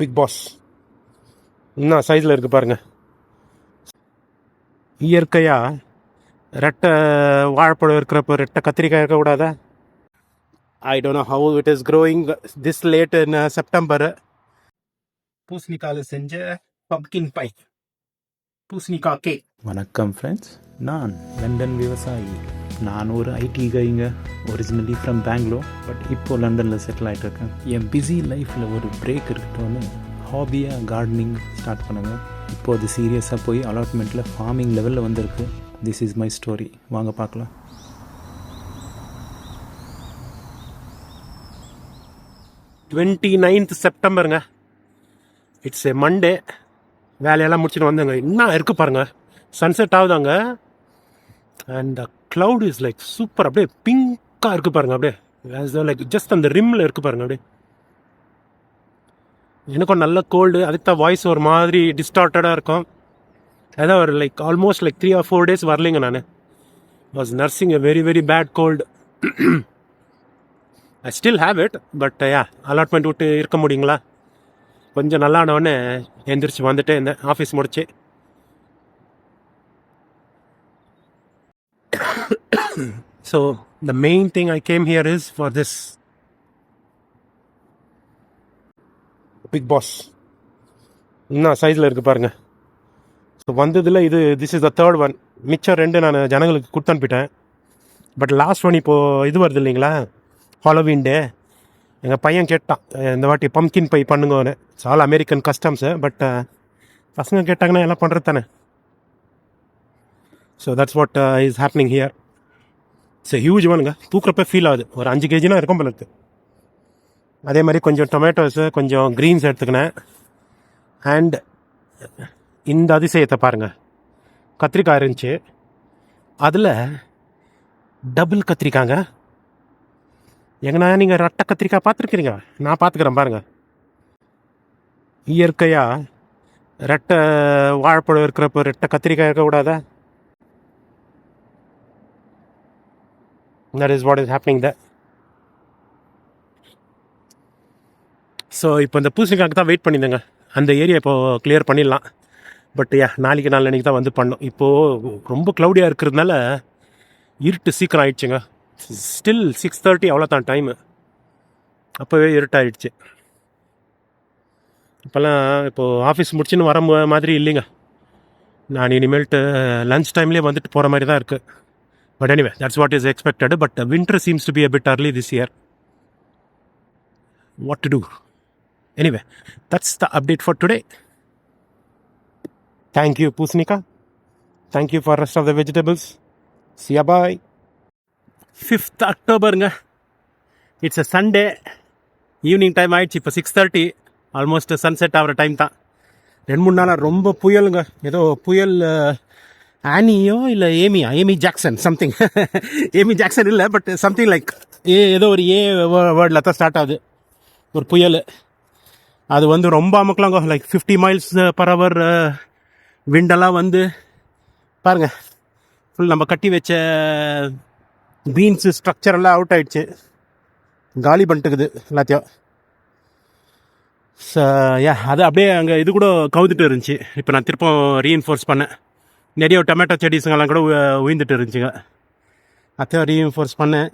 Big boss இன்னும் சைஸில் இருக்குது பாருங்க. இயற்கையாக ரெட்டை வாழைப்பழம் இருக்கிறப்ப ரெட்டை கத்திரிக்காய் இருக்கக்கூடாதா? I don't know how it is growing this late in September பூசணிக்கால செஞ்ச பம்கின் பை பூசணிக்காய் கேக் வணக்கம் ஃப்ரெண்ட்ஸ் நான் லண்டன் விவசாயி. நான் ஒரு ஐடி கைங்க ஒரிஜினலி ஃப்ரம் பெங்களூர் பட் இப்போ லண்டனில் செட்டில் ஆகிட்டு இருக்கேன் என் பிஸி லைஃப்பில் ஒரு பிரேக் இருக்கட்டும்னு ஹாபியாக கார்டனிங் ஸ்டார்ட் பண்ணுங்கள் இப்போ அது சீரியஸாக போய் அலாட்மெண்ட்டில் ஃபார்மிங் லெவலில் வந்திருக்கு. திஸ் இஸ் மை ஸ்டோரி வாங்க பார்க்கலாம். டுவெண்ட்டி நைன்த் செப்டம்பருங்க இட்ஸ் ஏ மண்டே வேலையெல்லாம் முடிச்சுட்டு வந்தேங்க. இன்னும் இருக்கு பாருங்க. Sunset ஆகுதாங்க. And the uh, cloud is like super அப்படியே பிங்காக இருக்கு பாருங்க அப்படியே. லைக் ஜஸ்ட் அந்த ரிம்மில் இருக்கு பாருங்க அப்படியே. எனக்கும் நல்ல கோல்டு அதுக்கு தான் வாய்ஸ் ஒரு மாதிரி டிஸ்டார்டடாக இருக்கும். ஏதாவது ஒரு like almost like three or four days வரலைங்க நான். Was nursing a very very bad cold I still have it but yeah allotment விட்டு இருக்க முடியுங்களா? கொஞ்சம் நல்லா ஆனவொடனே எந்திரிச்சு வந்துட்டு இந்த ஆஃபீஸ் முடிச்சு. So the main thing I came here is for this big boss இன்னும் சைஸில் இருக்குது பாருங்கள் ஸோ வந்ததில் இது this is the third one மிச்சம் ரெண்டு நான் ஜனங்களுக்கு கொடுத்து அனுப்பிட்டேன். பட் லாஸ்ட் ஒன் இப்போது இது வருது இல்லைங்களா? ஹாலோவீன் டே எங்கள் பையன் கேட்டான் இந்த வாட்டி பம்கின் பை பண்ணுங்கன்னு. ஆல் அமெரிக்கன் கஸ்டம்ஸு பட் பசங்க கேட்டாங்கன்னா எல்லாம் பண்ணுறது தானே so that's what is happening here so huge ஒனுங்க தூக்குறப்ப ஃபீல் ஆகுது. ஒரு அஞ்சு கேஜினா இருக்கும் போல அதே மாதிரி கொஞ்சம் டொமேட்டோஸு கொஞ்சம் க்ரீன்ஸ் எடுத்துக்கினேன். அண்ட் இந்த அதிசயத்தை பாருங்கள் கத்திரிக்காய் இருந்துச்சு. அதில் டபுள் கத்திரிக்காங்க. எங்கன்னா நீங்கள் ரட்டை கத்திரிக்காய் பார்த்துருக்கிறீங்க? நான் பார்த்துக்கிறேன் பாருங்கள் இயற்கையாக ரெட்டை வாழைப்பழம் இருக்கிறப்ப ரெட்டை கத்திரிக்காய் இருக்கக்கூடாதா? That is what is happening the so இப்போ இந்த பூசணிக்காய்க்கு தான் வெயிட் பண்ணியிருந்தேங்க. அந்த ஏரியா இப்போது கிளியர் பண்ணிடலாம். பட் யா நாளைக்கு நாளைக்கு தான் வந்து பண்ணோம் இப்போது ரொம்ப க்ளவுடியாக இருக்கிறதுனால இருட்டு சீக்கிரம் ஆயிடுச்சுங்க. ஸ்டில் சிக்ஸ் தேர்ட்டி அவ்வளோ தான் டைமு அப்போவே இருட்டாயிடுச்சு. இப்போல்லாம் இப்போது ஆஃபீஸ் முடிச்சுன்னு வர மு- மாதிரி இல்லைங்க. நான் இனிமேல்ட்டு லன்ச் டைம்லேயே வந்துட்டு போகிற மாதிரி தான் இருக்குது but anyway that's what is expected but winter seems to be a early this year what to do anyway that's the update for today thank you பூசணிகா thank you for rest of the vegetables see ya bye fifth அக்டோபருங்க it's a Sunday evening time ஆயிடுச்சு. இப்போ six thirty almost sunset ஆகிற time தான். ரெண்டு மூணு நாளாக ரொம்ப புயலுங்க ஏதோ புயல் ஆனியோ இல்லை ஏமியா Amy Jackson something Amy Jackson இல்லை பட் சம்திங் லைக் ஏ ஏதோ ஒரு ஏ வேர்டில் தான் ஸ்டார்ட் ஆகுது. ஒரு புயல். அது வந்து ரொம்ப அமுக்கலாங்க. Like fifty miles per hour விண்டெல்லாம் வந்து பாருங்க. ஃபுல் நம்ம கட்டி வச்ச uh, பீன்ஸு ஸ்ட்ரக்சர் எல்லாம் அவுட் ஆயிடுச்சு. காலி பண்ணிட்டுக்குது எல்லாத்தையும். ஸோ யா அது அப்படியே அங்கே இது கூட கவுந்துட்டு இருந்துச்சு. இப்போ நான் திருப்பம் ரீஎன்ஃபோர்ஸ் பண்ணேன். நிறைய டொமேட்டோ செடிஸுங்கெல்லாம் கூட உயிர்ந்துட்டு இருந்துச்சுங்க. அத்தையும் ரீஎன்ஃபோர்ஸ் பண்ணேன்.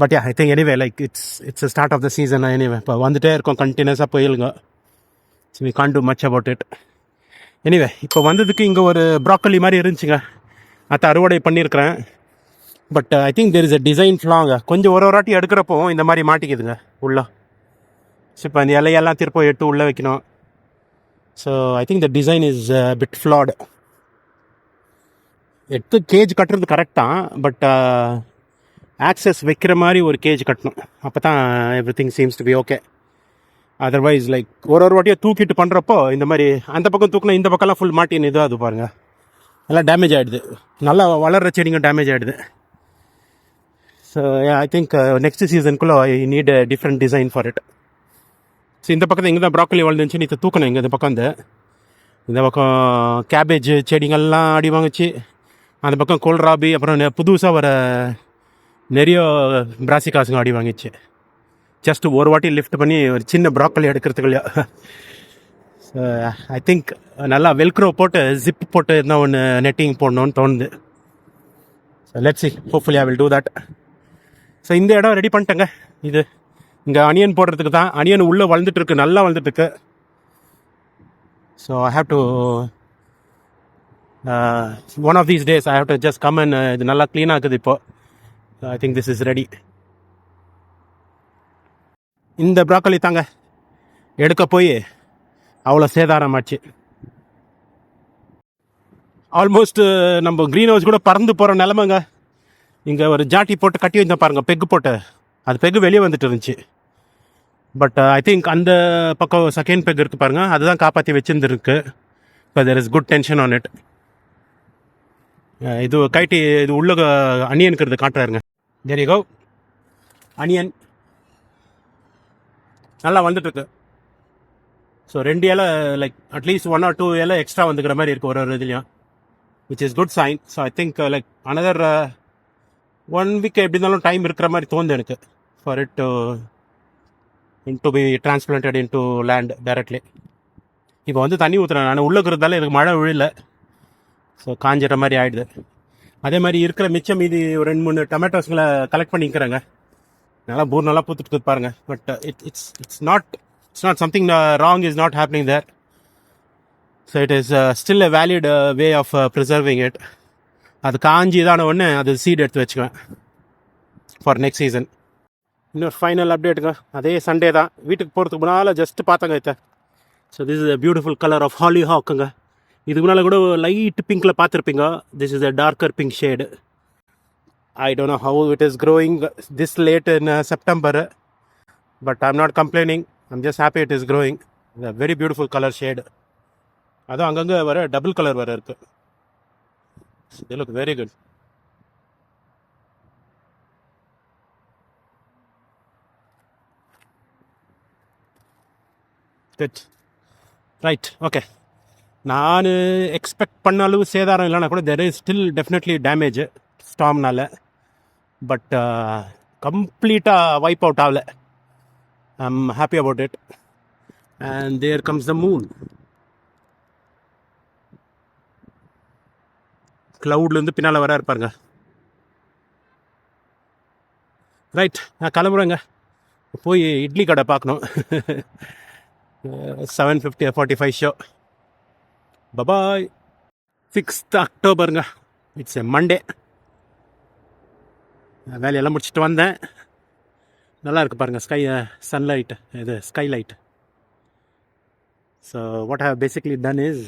But I think anyway like it's it's start of the season anyway இப்போ வந்துகிட்டே இருக்கோம் கண்டினியூஸாக புயலுங்க so we can't do much about it anyway இப்போ வந்ததுக்கு இங்கே ஒரு ப்ராக்கலி மாதிரி இருந்துச்சுங்க. அத்தை அறுவடை பண்ணியிருக்கிறேன். But I think there is a design ஃப்ளாங்க கொஞ்சம் ஒரு ஒரு வாட்டி எடுக்கிறப்போ இந்த மாதிரி மாட்டிக்குதுங்க உள்ளே. ஸோ இப்போ அந்த இலையெல்லாம் திருப்ப எட்டு உள்ளே வைக்கணும். So I think the design is bit flat எடுத்து கேஜ் கட்டுறது கரெக்ட் தான் பட் ஆக்சஸ் uh, வைக்கிற மாதிரி ஒரு கேஜ் கட்டணும். அப்போ தான் everything seems to be okay otherwise like ஒரு ஒரு வாட்டியாக தூக்கிட்டு பண்ணுறப்போ இந்த மாதிரி அந்த பக்கம் தூக்கினா இந்த பக்கம்லாம் ஃபுல் மாட்டின் இதுவாக அது பாருங்கள் எல்லாம் டேமேஜ் ஆகிடுது நல்லா வளர்கிற செடிங்க டேமேஜ் ஆகிடுது so I think next சீசனுக்குள்ளே I need a different design for it so இந்த பக்கத்தில் இங்கே தான் ப்ராக்கலி வளர்ந்துச்சு இதை தூக்கணும் இங்கே இந்த பக்கம் இந்த இந்த பக்கம் கேபேஜ் செடிங்கள்லாம் அடி வாங்குச்சு. அந்த பக்கம் கோல்ராபி அப்புறம் புதுசாக வர நிறைய பிராசிகாசுங்க அடி வாங்கிச்சு. ஜஸ்ட் ஒரு வாட்டி லிஃப்ட் பண்ணி ஒரு சின்ன ப்ராக்கலி எடுக்கிறதுக்குள்ளே ஐ திங்க் நல்லா வெல்க்ரோ போட்டு ஜிப் போட்டு இருந்தால் ஒன்று நெட்டிங் போடணும்னு தோணுது. So let see hopefully I will do that so இந்த இடம் ரெடி பண்ணிட்டேங்க. இது இங்கே அனியன் போடுறதுக்கு தான். அனியன் உள்ளே வளர்ந்துட்டுருக்கு நல்லா வளர்ந்துட்டுருக்கு so I have to one of these days I have to just come and இது நல்லா க்ளீனாக இருக்குது இப்போது I think this is ready இந்த ப்ராக்கலி தாங்க. எடுக்க போய் அவ்வளோ சேதாரமாச்சு. ஆல்மோஸ்ட் uh, நம்ம க்ரீன் ஹவுஸ் கூட பறந்து போகிற நிலமைங்க. இங்கே ஒரு ஜாட்டி போட்டு கட்டி வச்சேன் பாருங்கள் பெக்கு போட்டு. அது பெக்கு வெளியே வந்துட்டு இருந்துச்சு. பட் ஐ திங்க் அந்த பக்கம் செகண்ட் பெக் இருக்குது பாருங்கள் அதுதான் காப்பாற்றி வச்சுருந்துருக்கு. இப்போ there is good tension on it இது கைட்டி இது உள்ள அனியனுக்கு காட்டுறாருங்க. தெரியகோ அனியன் நல்லா வந்துட்டுருக்கு ஸோ ரெண்டு இலை like at least one or two இலை எக்ஸ்ட்ரா வந்துக்கிற மாதிரி இருக்குது ஒரு ஒரு இதுலையும். Which is good sign so I think like another one week எப்படி இருந்தாலும் டைம் இருக்கிற மாதிரி தோணுது எனக்கு for it to in to be transplanted in to land directly இப்போ வந்து தண்ணி ஊற்றுறேன் நான் உள்ளே இருக்கிறதால எனக்கு மழை விழல. ஸோ காஞ்சிற மாதிரி ஆயிடுது. அதே மாதிரி இருக்கிற மிச்சம் மீதி ஒரு ரெண்டு மூணு டொமேட்டோஸ்களை கலெக்ட் பண்ணிக்கிறேங்க. நல்லா பூர் நல்லா பூத்துட்டு பாருங்க. But it it's it's not it's not something wrong is not happening there so it is still a valid way of preserving it அது காஞ்சி இதான உடனே அது சீட் எடுத்து வச்சுக்குவேன் ஃபார் நெக்ஸ்ட் சீசன் இன்னொரு ஃபைனல் அப்டேட்டுங்க அதே சண்டே தான். வீட்டுக்கு போகிறதுக்கு முன்னால் ஜஸ்ட் பார்த்தங்க இத்த so this is a beautiful colour of ஹாலி ஹாக்குங்க இதுக்கு முன்னால் கூட லைட் பிங்க்கில் பார்த்துருப்பீங்க this is a darker pink shade I don't know how it is growing this late in September but I'm not complaining I'm just happy it is growing இந்த very beautiful colour shade அதுவும் அங்கங்கே வர double colour வர இருக்குது look very good good right okay நான் expect பண்ண அளவு சேதாரம் இல்லைனா கூட there is still definitely damage ஸ்டாம்னால but கம்ப்ளீட்டாக வைப் அவுட் ஆகல. I am happy about it and there comes the moon க்ளவுட்லேருந்து பின்னால் வர இருப்பாருங்க ரைட் நான் கிளம்புறேங்க. போய் இட்லி கடை பார்க்கணும். Seven fifty forty five show bye bye sixth அக்டோபருங்க இட்ஸ் எ மண்டே வேலையெல்லாம் முடிச்சுட்டு வந்தேன். நல்லா இருக்கு பாருங்கள் ஸ்கை சன்லைட் uh, இது skylight so what have basically done is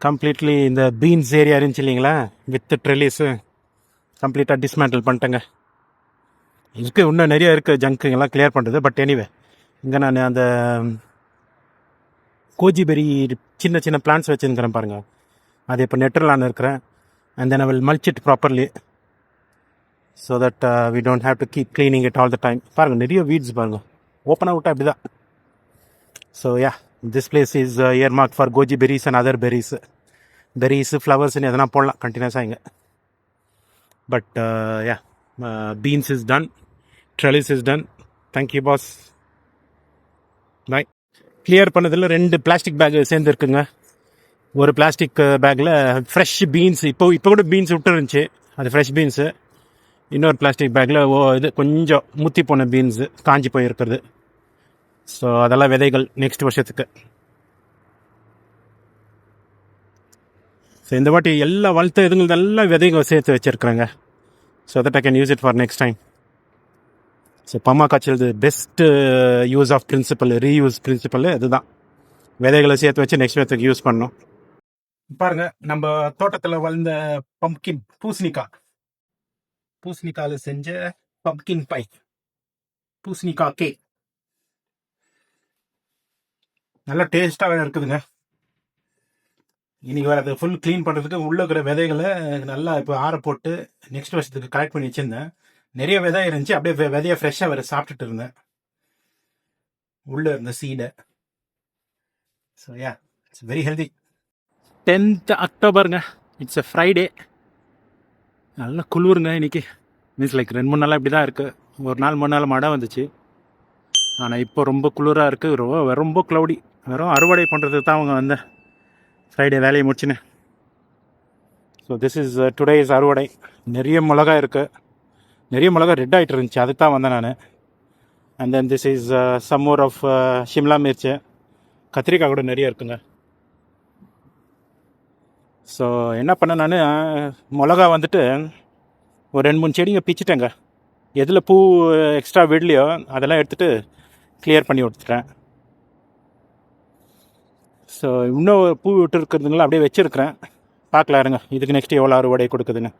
completely இந்த பீன்ஸ் ஏரியா இருந்துச்சு இல்லைங்களா? வித் ட்ரெலிஸு கம்ப்ளீட்டாக டிஸ்மேண்டில் பண்ணிட்டேங்க. இருக்குது இன்னும் நிறைய இருக்குது ஜங்க்குங்கெல்லாம் கிளியர் பண்ணுறது பட் எனிவே இங்கே நான் அந்த கோஜிபெரி சின்ன சின்ன பிளான்ஸ் வச்சுருக்கிறேன் பாருங்கள் அது இப்போ நெட்டர்லான்னு இருக்கிறேன். And then I will mulch it properly so that we don't have to keep cleaning it all the time பாருங்கள் நிறைய வீட்ஸ் பாருங்கள் ஓப்பனாக விட்டா அப்படி தான் so yeah this place is earmark for goji berries and other berries berries ஃப்ளவர்ஸ்னு எதனா போடலாம் கண்டினியூஸாக இங்கே. But yeah beans is done trellis is done thank you boss bye clear பண்ணதில் ரெண்டு பிளாஸ்டிக் பேக் சேர்ந்துருக்குங்க. ஒரு பிளாஸ்டிக் பேக்கில் ஃப்ரெஷ் பீன்ஸ் இப்போ இப்போ கூட பீன்ஸ் விட்டுருந்துச்சு. அது ஃப்ரெஷ் பீன்ஸு இன்னொரு பிளாஸ்டிக் பேக்கில் ஓ இது கொஞ்சம் முத்தி போன பீன்ஸு காஞ்சி போயிருக்கிறது. ஸோ அதெல்லாம் விதைகள் நெக்ஸ்ட் வருஷத்துக்கு. ஸோ இந்த வாட்டி எல்லா வளர்த்த இதுங்களுக்கு எல்லாம் விதைங்க சேர்த்து வச்சுருக்குறேங்க. So that I can use it for next time so பம்மா காய்ச்சல் best use of principle reuse principle இதுதான் விதைகளை சேர்த்து வச்சு நெக்ஸ்ட் வருஷத்துக்கு யூஸ் பண்ணோம் பாருங்க நம்ம தோட்டத்தில் வளர்ந்த பம்கின் பூசணிக்காய். பூசணிக்காயில் செஞ்ச பம்கின் பை பூசணிக்காய் கேக் நல்லா டேஸ்ட்டாக வேறு இருக்குதுங்க. இன்றைக்கி வேறு அதை ஃபுல் க்ளீன் பண்ணுறதுக்கு உள்ளே இருக்கிற விதைகளை நல்லா இப்போ ஆற போட்டு நெக்ஸ்ட் வருஷத்துக்கு கலெக்ட் பண்ணி வச்சுருந்தேன். நிறைய விதை இருந்துச்சு. அப்படியே விதைய ஃப்ரெஷ்ஷாக வேறு சாப்பிட்டுட்டு இருந்தேன். உள்ளே இருந்த சீடை so yeah it's very healthy tenth அக்டோபருங்க it's a Friday நல்லா குளிருங்க இன்னைக்கு. மீன்ஸ் லைக் ரெண்டு மூணு நாளாக இப்படி தான் இருக்குது ஒரு நாள் மூணு நாள் மழை வந்துச்சு. ஆனால் இப்போ ரொம்ப குளிராக இருக்குது ரொம்ப ரொம்ப க்ளௌடி வெறும் அறுவடை பண்ணுறதுக்கு தான் அவங்க வந்தேன். ஃப்ரைடே வேலையை முடிச்சுன்னு. So this is today is அறுவடை. நிறைய மிளகா இருக்குது நிறைய மிளகா ரெட் ஆகிட்டு இருந்துச்சு. அதுக்கு தான் வந்தேன் நான். And then this is some more of Shimla mirch கத்திரிக்காய் கூட நிறைய இருக்குங்க. ஸோ என்ன பண்ணேன் நான்? மிளகா வந்துட்டு ஒரு ரெண்டு மூணு செடிங்க பிச்சுட்டேங்க. எதில் பூ எக்ஸ்ட்ரா விடலையோ அதெல்லாம் எடுத்துகிட்டு கிளியர் பண்ணி விட்டுறேன் ஸோ இன்னும் பூ விட்டு இருக்கிறதுங்களா அப்படியே வச்சுருக்கிறேன். பார்க்கலாம் இருங்க. இதுக்கு நெக்ஸ்ட் எவ்வளோ அறுவடை கொடுக்குதுன்னு.